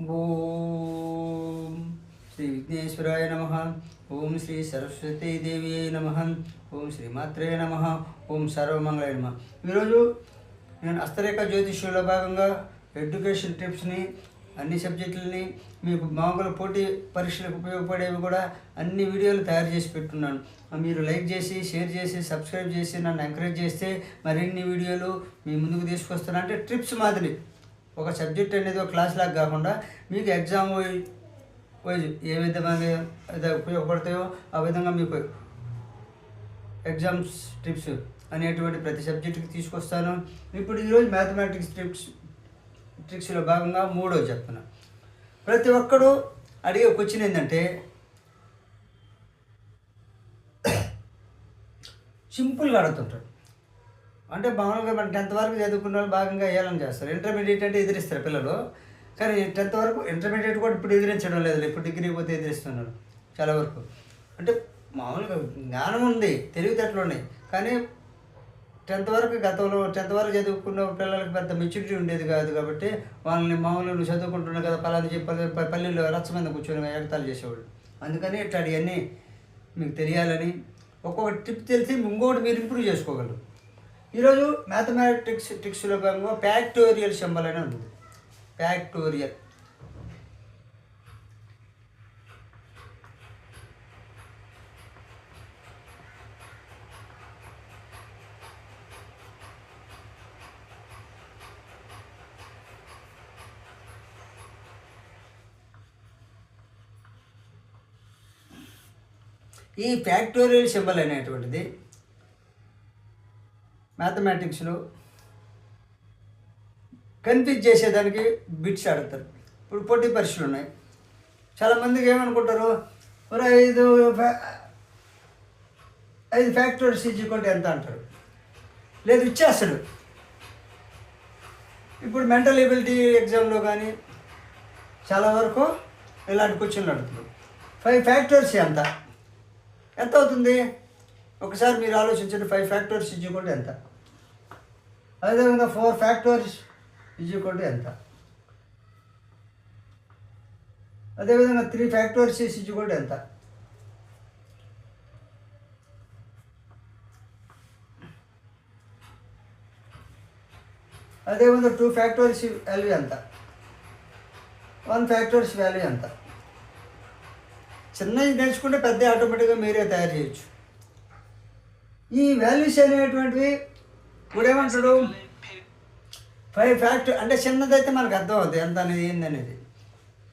ఓం శ్రీ విఘ్నేశ్వరాయ నమ. ఓం శ్రీ సరస్వతీదేవి నమ. ఓం శ్రీమాత్రే నమ. ఓం సర్వమంగళాయ నమ. ఈరోజు నేను హస్తరేఖ జ్యోతిష్యంలో భాగంగా ఎడ్యుకేషన్ టిప్స్ని అన్ని సబ్జెక్టులని మీకు మామూలు పోటీ పరీక్షలకు ఉపయోగపడేవి కూడా అన్ని వీడియోలు తయారు చేసి పెట్టున్నాను. మీరు లైక్ చేసి షేర్ చేసి సబ్స్క్రైబ్ చేసి నన్ను ఎంకరేజ్ చేస్తే మరిన్ని వీడియోలు మీ ముందుకు తీసుకొస్తాను. అంటే ట్రిప్స్ మాదిరి. ఒక సబ్జెక్ట్ అనేది ఒక క్లాస్ లాగా కాకుండా మీకు ఎగ్జామ్ వైజ్ ఏ విధంగా ఉపయోగపడతాయో ఆ విధంగా మీకు ఎగ్జామ్స్ ట్రిప్స్ అనేటువంటి ప్రతి సబ్జెక్టుకి తీసుకొస్తాను. ఇప్పుడు ఈరోజు మ్యాథమెటిక్స్ ట్రిప్స్ ట్రిక్స్లో భాగంగా మూడో చెప్తున్నా. ప్రతి ఒక్కడు అడిగే క్వశ్చన్ ఏంటంటే సింపుల్గా అడుగుతుంటాడు. అంటే మామూలుగా మన టెన్త్ వరకు చదువుకున్న వాళ్ళు భాగంగా ఏలం చేస్తారు. ఇంటర్మీడియట్ అంటే ఎదిరిస్తారు పిల్లలు. కానీ టెన్త్ వరకు ఇంటర్మీడియట్ కూడా ఇప్పుడు ఎదిరించడం లేదు. ఇప్పుడు డిగ్రీ పోతే ఎదిరిస్తున్నారు చాలా వరకు. అంటే మామూలుగా జ్ఞానం ఉంది తెలివితేటలు ఉన్నాయి. కానీ టెన్త్ వరకు గతంలో టెన్త్ వరకు చదువుకున్న పిల్లలకి పెద్ద మెచ్యూరిటీ ఉండేది కాదు కాబట్టి వాళ్ళని మామూలుగా నువ్వు చదువుకుంటున్నావు కదా పలాది చెప్పి పల్లెల్లో రచ్చ మీద కూర్చొని ఎగతాలు చేసేవాళ్ళు. అందుకని ఇట్లాంటివన్నీ మీకు తెలియాలని ఒక్కొక్క టిప్ తెలిసి ఇంకొకటి మీరు ఇంప్రూవ్ చేసుకోగలరు. ఈరోజు మ్యాథమెటిక్స్ ట్రిక్స్లో భాగంగా ఫ్యాక్టోరియల్ సింబల్ అని ఉంది. ఫ్యాక్టోరియల్. ఈ ఫ్యాక్టోరియల్ సింబల్ అనేటువంటిది మ్యాథమెటిక్స్లో కన్ఫ్యూజ్ చేసేదానికి బిట్స్ ఆడతారు. ఇప్పుడు పోటీ పరీక్షలు ఉన్నాయి. చాలామందికి ఏమనుకుంటారు? ఒక ఐదు ఫ్యా- ఐదు ఫ్యాక్టరీస్ ఇచ్చుకుంటే ఎంత అంటారు? లేదు ఇచ్చేస్తాడు. ఇప్పుడు మెంటల్ ఎబిలిటీ ఎగ్జామ్లో కానీ చాలా వరకు ఇలాంటి క్వశ్చన్లు అడుగుతారు ఫైవ్ ఫ్యాక్టర్స్ ఎంత? ఎంత అవుతుంది? ఒకసారి మీరు ఆలోచించండి ఫైవ్ ఫ్యాక్టర్స్ ఇచ్చుకుంటే ఎంత? అదేవిధంగా ఫోర్ ఫ్యాక్టర్స్ ఈక్వల్ ఎంత? అదేవిధంగా త్రీ ఫ్యాక్టర్స్ ఈక్వల్ ఎంత? అదేవిధంగా టూ ఫ్యాక్టోర్స్ వాల్యూ ఎంత? వన్ ఫ్యాక్టోర్స్ వాల్యూ ఎంత? చిన్నవి నేర్చుకుంటే పెద్ద ఆటోమేటిక్గా మీరే తయారు చేయొచ్చు. ఈ వాల్యూస్ అనేటువంటివి ఇప్పుడేమంటాడు? ఫైవ్ ఫ్యాక్టరీ అంటే చిన్నదైతే మనకు అర్థం అవుతుంది ఎంత అనేది ఏందనేది.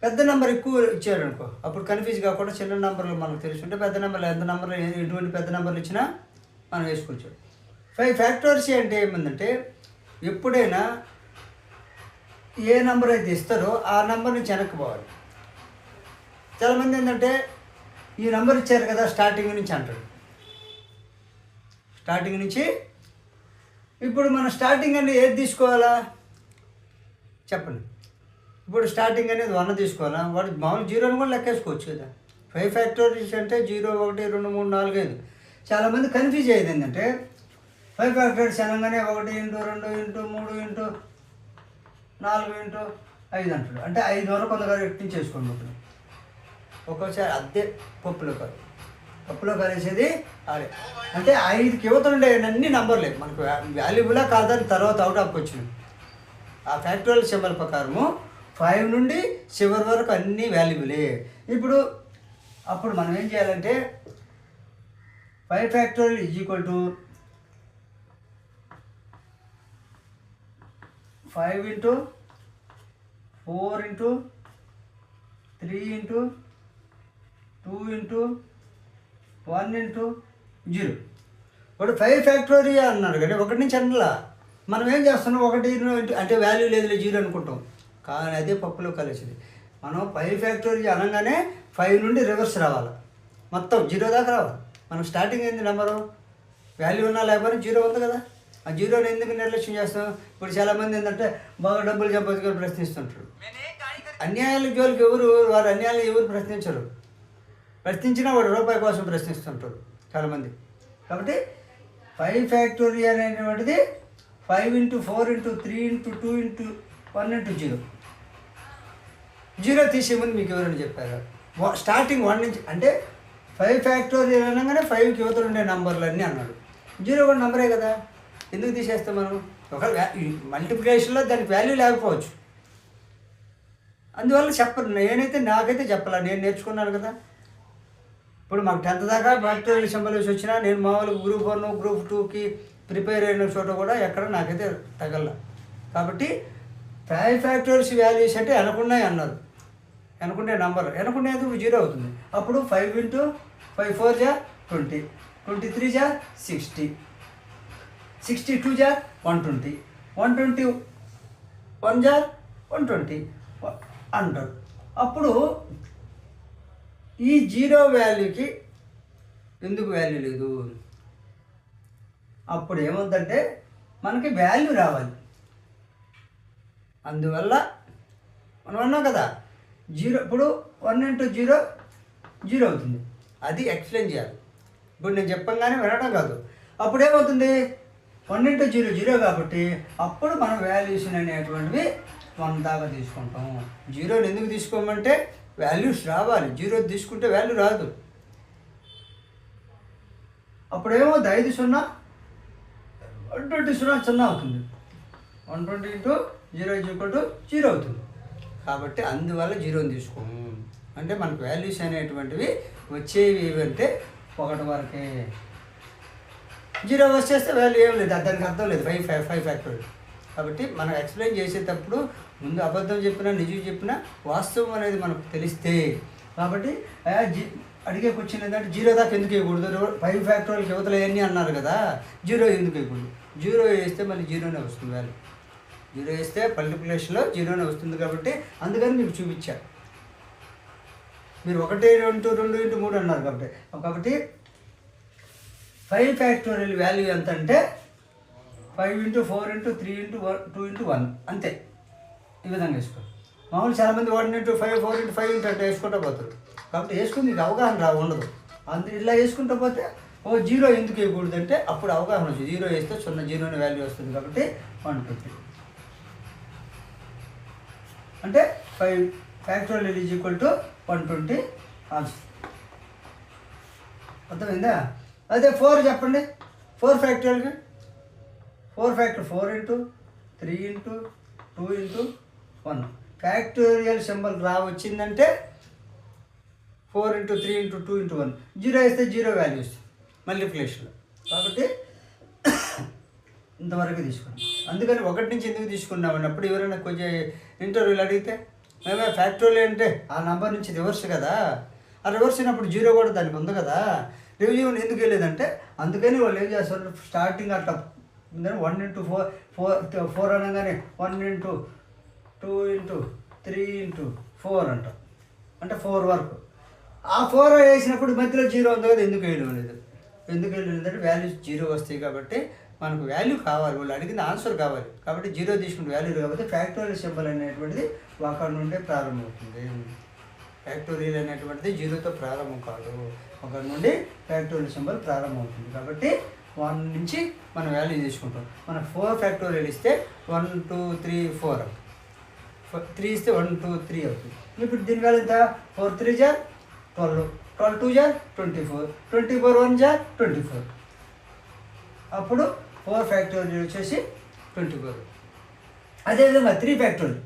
పెద్ద నెంబర్ ఎక్కువ ఇచ్చారు అనుకో అప్పుడు కన్ఫ్యూజ్ కాకుండా చిన్న నెంబర్లు మనకు తెలుసుంటే పెద్ద నెంబర్లు ఎంత నెంబర్లు ఎటువంటి పెద్ద నెంబర్లు ఇచ్చినా మనం వేసుకోవచ్చు ఫైవ్ ఫ్యాక్టర్స్ అంటే ఏముందంటే ఎప్పుడైనా ఏ నెంబర్ అయితే ఇస్తారో ఆ నెంబర్ నుంచి వెనక్కి పోవాలి. చాలామంది ఏంటంటే ఈ నెంబర్ ఇచ్చారు కదా స్టార్టింగ్ నుంచి అంటాడు స్టార్టింగ్ నుంచి ఇప్పుడు మనం స్టార్టింగ్ అనేది ఏది తీసుకోవాలా? చెప్పండి. ఇప్పుడు స్టార్టింగ్ అనేది వన్ తీసుకోవాలా? వాడు మామూలు జీరోని కూడా లెక్కేసుకోవచ్చు కదా. ఫైవ్ ఫ్యాక్టరీస్ అంటే జీరో ఒకటి రెండు మూడు నాలుగు ఐదు. చాలామంది కన్ఫ్యూజ్ అయ్యేది ఏంటంటే ఫైవ్ ఫ్యాక్టరీస్ అనగానే ఒకటి ఇంటూ రెండు ఇంటూ మూడు ఇంటూ నాలుగు ఇంటూ ఐదు అంటాడు. అంటే ఐదు వరకు కొందరు ఎట్టించేసుకోండి ఒకసారి ఒక్కోసారి అద్దె పప్పులో కాదు. పప్పులో కలిసేది ఆడే. అంటే ఐదుకి యువతలు ఉండే అన్ని నంబర్లే మనకు వాల్యుబులా కాదని తర్వాత అవుట్ ఆఫ్కి వచ్చింది ఆ ఫ్యాక్టోరియల్ సింబల్ ప్రకారము ఫైవ్ నుండి చివరి వరకు అన్నీ వాల్యుబులే ఇప్పుడు అప్పుడు మనం ఏం చేయాలంటే five factorial is equal to five into four into three into two into one into zero. ఇప్పుడు ఫైవ్ ఫ్యాక్టోరియా అన్నాడు కానీ ఒకటి నుంచి అనలా మనం ఏం చేస్తున్నాం? ఒకటి అంటే వాల్యూ లేదు జీరో అనుకుంటాం. కానీ అదే పప్పులో కలిసింది. మనం ఫైవ్ ఫ్యాక్టోరియా అనగానే ఫైవ్ నుండి రివర్స్ రావాలి. మొత్తం జీరో దాకా రావాలి. మనం స్టార్టింగ్ ఏంది నెంబరు? వాల్యూ ఉన్నా లేకపోతే జీరో ఉంది కదా. ఆ జీరోని ఎందుకు నిర్లక్ష్యం చేస్తాం? ఇప్పుడు చాలామంది ఏంటంటే బాగా డబ్బులు సంపాదించుకొని ప్రశ్నిస్తుంటారు. అన్యాయాల జోలికి ఎవరు వారు అన్యాయాలు ఎవరు ప్రశ్నించరు? ప్రశ్నించినా వాడు రూపాయి కోసం ప్రశ్నిస్తుంటారు చాలామంది. కాబట్టి ఫైవ్ ఫ్యాక్టోరియల్ అనేటువంటిది five into four into three into two into one into zero. Zero తీసేయమని మీకు ఎవరైనా చెప్పారు? స్టార్టింగ్ వన్ నుంచి అంటే ఫైవ్ ఫ్యాక్టోరియల్ అనగానే ఫైవ్కి యువతలు ఉండే నంబర్లు అన్నీ అన్నాడు. జీరో కూడా నంబరే కదా. ఎందుకు తీసేస్తాం మనం? ఒక మల్టిప్లికేషన్లో దానికి వాల్యూ లేకపోవచ్చు. అందువల్ల చెప్పరు. నేనైతే నాకైతే చెప్పాల? నేను నేర్చుకున్నాను కదా. ఇప్పుడు మాకు టెన్త్ దాకా ప్రాక్టికల్ సంబంధించి వచ్చినా నేను మామూలుగా గ్రూప్ వన్ గ్రూప్ టూకి ప్రిపేర్ అయిన చోట కూడా ఎక్కడ నాకైతే తగల. కాబట్టి ఫైవ్ ఫ్యాక్టర్స్ వాల్యూస్ అంటే వెనకున్నాయి అన్నారు. వెనకుండే నంబర్ వెనకుండేది అది జీరో అవుతుంది. అప్పుడు ఫైవ్ ఇంటూ ఫైవ్ ఫోర్ జా ట్వంటీ ట్వంటీ త్రీ జా సిక్స్టీ సిక్స్టీ టూ జా one twenty one twenty one జా వన్ ట్వంటీ హండ్రెడ్ అప్పుడు ఈ జీరో వాల్యూకి ఎందుకు వాల్యూ లేదు? అప్పుడు ఏమవుతుందంటే మనకి వాల్యూ రావాలి. అందువల్ల మనం అన్నాం కదా జీరో ఇప్పుడు వన్ ఇంటూ జీరో జీరో అవుతుంది. అది ఎక్స్ప్లెయిన్ చేయాలి. ఇప్పుడు నేను చెప్పంగానే వినడం కాదు. అప్పుడు ఏమవుతుంది? వన్ ఇంటూ జీరో జీరో కాబట్టి అప్పుడు మనం వాల్యూషన్ అనేటువంటివి వన్ దాకా తీసుకుంటాం. జీరోని ఎందుకు తీసుకోమంటే వాల్యూస్ రావాలి. జీరో తీసుకుంటే వాల్యూ రాదు. అప్పుడేమో ఐదు సున్నా వన్ ట్వంటీ సున్నా సున్నా అవుతుంది. One twenty into zero equal to zero అవుతుంది. కాబట్టి అందువల్ల జీరోని తీసుకోము అంటే మనకు వాల్యూస్ అనేటువంటివి వచ్చేవి ఏవంటే ఒకటి వరకే. జీరో వచ్చేస్తే వాల్యూ ఏం లేదు. దానికి అర్థం లేదు. ఫైవ్ ఫైవ్ ఫైవ్ ఫ్యాక్టరీ కాబట్టి మనం ఎక్స్ప్లెయిన్ చేసేటప్పుడు ముందు అబద్ధం చెప్పినా నిజం చెప్పినా వాస్తవం అనేది మనకు తెలిస్తే. కాబట్టి జీ- అడిగే క్వశ్చన్ ఏంటంటే జీరో దాకా ఎందుకు వేయకూడదు? ఫైవ్ ఫ్యాక్టరీకి యువతలు ఎన్ని అన్నారు కదా జీరో ఎందుకు వేయకూడదు? జీరో వేస్తే మళ్ళీ జీరోనే వస్తుంది వాల్యూ జీరో వేస్తే మల్టిప్లికేషన్లో జీరోనే వస్తుంది కాబట్టి అందుకని మీకు చూపించా. మీరు ఒకటి రెండు రెండు ఇంటూ మూడు అన్నారు కాబట్టి. కాబట్టి ఫైవ్ ఫ్యాక్టోరియల్ వాల్యూ ఎంత అంటే five into four into three into one two into one అంతే. ఈ విధంగా వేసుకో. మామూలు చాలామంది one into five four into five into అంటే వేసుకుంటూ పోతారు. కాబట్టి వేసుకుని మీకు అవగాహన రా ఉండదు. అందరు ఇలా వేసుకుంటూ పోతే ఓ జీరో ఎందుకు వేయకూడదు అంటే అప్పుడు అవగాహన వచ్చింది జీరో వేస్తే సున్నా జీరోని వాల్యూ వస్తుంది కాబట్టి వన్ ట్వంటీ అంటే five factorial is equal to one twenty answer. అర్థమైందా? అదే ఫోర్ చెప్పండి. Four ఫ్యాక్టోరియల్కి? Four factor four into three into two into one. Factorial symbol రా వచ్చిందంటే four into three into two into one. Zero వేస్తే zero values మల్టిప్లికేషన్లో కాబట్టి ఇంతవరకు తీసుకున్నాం. అందుకని ఒకటి నుంచి ఎందుకు తీసుకున్నాం అన్నప్పుడు ఎవరైనా కొంచెం ఇంటర్వ్యూలు అడిగితే మేమే ఫ్యాక్టరీలు అంటే ఆ నంబర్ నుంచి రివర్స్ కదా? ఆ రివర్స్ అయినప్పుడు జీరో కూడా దానికి ఉంది కదా? రివ్యూ ఎందుకు వెళ్ళేదంటే అందుకని వాళ్ళు ఏం చేస్తారు? స్టార్టింగ్ అట్లా one into four four four అనగానే one into two into three into four అంటాం. అంటే ఫోర్ వరకు. ఆ ఫోర్ వేసినప్పుడు మధ్యలో జీరో ఉంది కదా ఎందుకు వేయడం లేదు ఎందుకు వేయడం లేదంటే వాల్యూస్ జీరో వస్తాయి కాబట్టి మనకు వాల్యూ కావాలి. వాళ్ళు అడిగిన ఆన్సర్ కావాలి. కాబట్టి జీరో తీసుకుంటే వాల్యూ కాబట్టి ఫ్యాక్టోరియల్ సింబల్ అనేటువంటిది అక్కడ నుండే ప్రారంభమవుతుంది. ఫ్యాక్టోరియల్ అనేటువంటిది జీరోతో ప్రారంభం కాదు. అక్కడ నుండి ఫ్యాక్టోరియల్ సింబల్ ప్రారంభమవుతుంది. కాబట్టి వన్ నుంచి మనం వాల్యూ చేసుకుంటాం. మనం ఫోర్ ఫ్యాక్టోరియల్ ఇస్తే one two three four three ఇస్తే వన్ టూ త్రీ అవుతుంది. ఇప్పుడు దీని వేల ఎంత? ఫోర్ త్రీ జార్ twelve twelve two jar twenty four twenty four one jar twenty four అప్పుడు ఫోర్ ఫ్యాక్టోరియల్ వచ్చేసి ట్వంటీ ఫోర్ అదేవిధంగా త్రీ ఫ్యాక్టోరియల్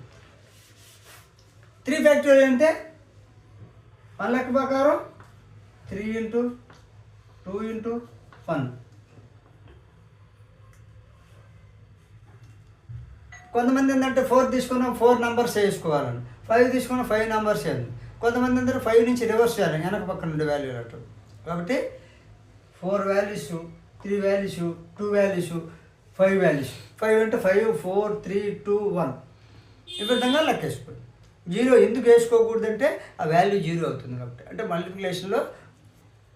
త్రీ ఫ్యాక్టోరియల్ అంటే వన్ లెక్క ప్రకారం three into two into one కొంతమంది ఏంటంటే ఫోర్ తీసుకున్నాం ఫోర్ నెంబర్స్ వేసుకోవాలని. ఫైవ్ తీసుకున్న ఫైవ్ నెంబర్స్ వేయాలి. కొంతమంది అందరూ ఫైవ్ నుంచి రివర్స్ చేయాలి వెనక పక్క నుండి వాల్యూ అట్టు కాబట్టి four values three values two values five values five అంటే five four three two one ఈ విధంగా లెక్కేసుకోండి. జీరో ఎందుకు వేసుకోకూడదంటే ఆ వాల్యూ జీరో అవుతుంది కాబట్టి. అంటే మల్టిప్లికేషన్లో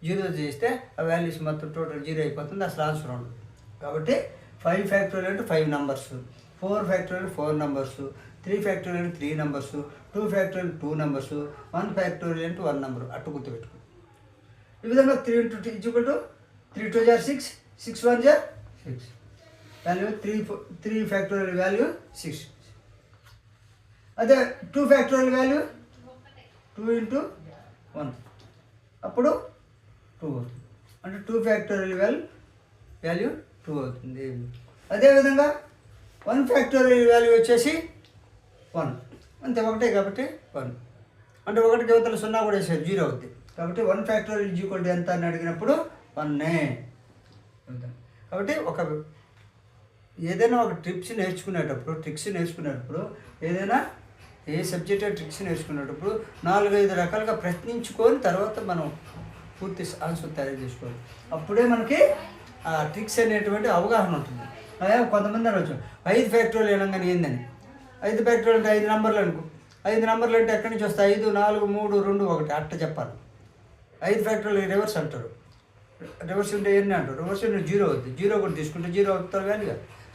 జీరో చేస్తే ఆ వాల్యూస్ మొత్తం టోటల్ జీరో అయిపోతుంది అసలు ఆన్సర్ ఉండదు. కాబట్టి ఫైవ్ ఫ్యాక్టోరియల్ అంటే five numbers four factorial four numbers three factorial three numbers two factorial two numbers one factorial అంటే వన్ నెంబర్ అట్టు గుర్తుపెట్టుకో ఈ విధంగా three into two equal to three two jar six six one jar six. Value three three factorial value six. అదే two factorial value two into one. అప్పుడు two అవుతుంది. అంటే two factorial value value two అవుతుంది. అదేవిధంగా one factorial value వచ్చేసి one. అంతే ఒకటే కాబట్టి వన్. అంటే ఒకటి దేవతల సున్నా కూడా వేసారు జీరో అవుద్ది. కాబట్టి one factorial is equal to ఎంత అని అడిగినప్పుడు వన్నే. కాబట్టి ఒక ఏదైనా ఒక ట్రిప్స్ నేర్చుకునేటప్పుడు ట్రిక్స్ నేర్చుకునేటప్పుడు ఏదైనా ఏ సబ్జెక్ట్ ట్రిక్స్ నేర్చుకునేటప్పుడు నాలుగైదు రకాలుగా ప్రశ్నించుకొని తర్వాత మనం పూర్తి ఆన్సర్ తయారు చేసుకోవాలి. అప్పుడే మనకి ఆ ట్రిక్స్ అనేటువంటి అవగాహన ఉంటుంది. అదే కొంతమంది అనవచ్చు ఐదు ఫ్యాక్టరీలు అనగానే ఏందని? ఐదు ఫ్యాక్టరీలు అంటే ఐదు నెంబర్లు అనుకో. ఐదు నెంబర్లు అంటే ఎక్కడి నుంచి వస్తాయి? ఐదు నాలుగు మూడు రెండు ఒకటి. అట్ట చెప్పాలి. ఐదు ఫ్యాక్టరీలు రివర్స్ అంటారు. రివర్స్ ఉంటే ఎన్ని అంటారు? రివర్స్ ఉంటే జీరో అవుతుంది జీరో కూడా తీసుకుంటే జీరో అవుతారు కానీ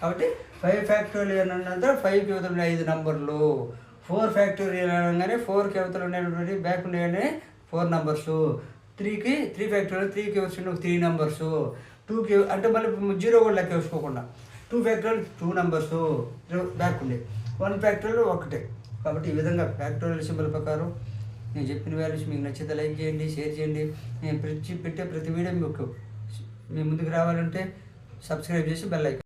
కాబట్టి ఫైవ్ ఫ్యాక్టరీలు అన్నంత ఫైవ్కి అవుతున్నాయి ఐదు నంబర్లు ఫోర్ ఫ్యాక్టరీలు అనగానే ఫోర్కి అవతలు ఉండేటువంటి బ్యాక్ ఉండేవి ఫోర్ నంబర్స్ త్రీకి త్రీ ఫ్యాక్టరీలు త్రీకి వచ్చిన త్రీ నెంబర్స్ టూకి అంటే మళ్ళీ జీరో కూడా లెక్క వేసుకోకుండా. Two factorial two numbers back ఉండే. వన్ ఫ్యాక్టోరియల్ ఒకటే. కాబట్టి ఈ విధంగా ఫ్యాక్టోరియల్ సింబల్ ప్రకారం నేను చెప్పిన వాల్యూస్ మీకు నచ్చితే లైక్ చేయండి షేర్ చేయండి. నేను ప్రతి పెట్టే ప్రతి వీడియో మీకు మీ ముందుకు రావాలంటే సబ్స్క్రైబ్ చేసి బెల్ ఐకాన్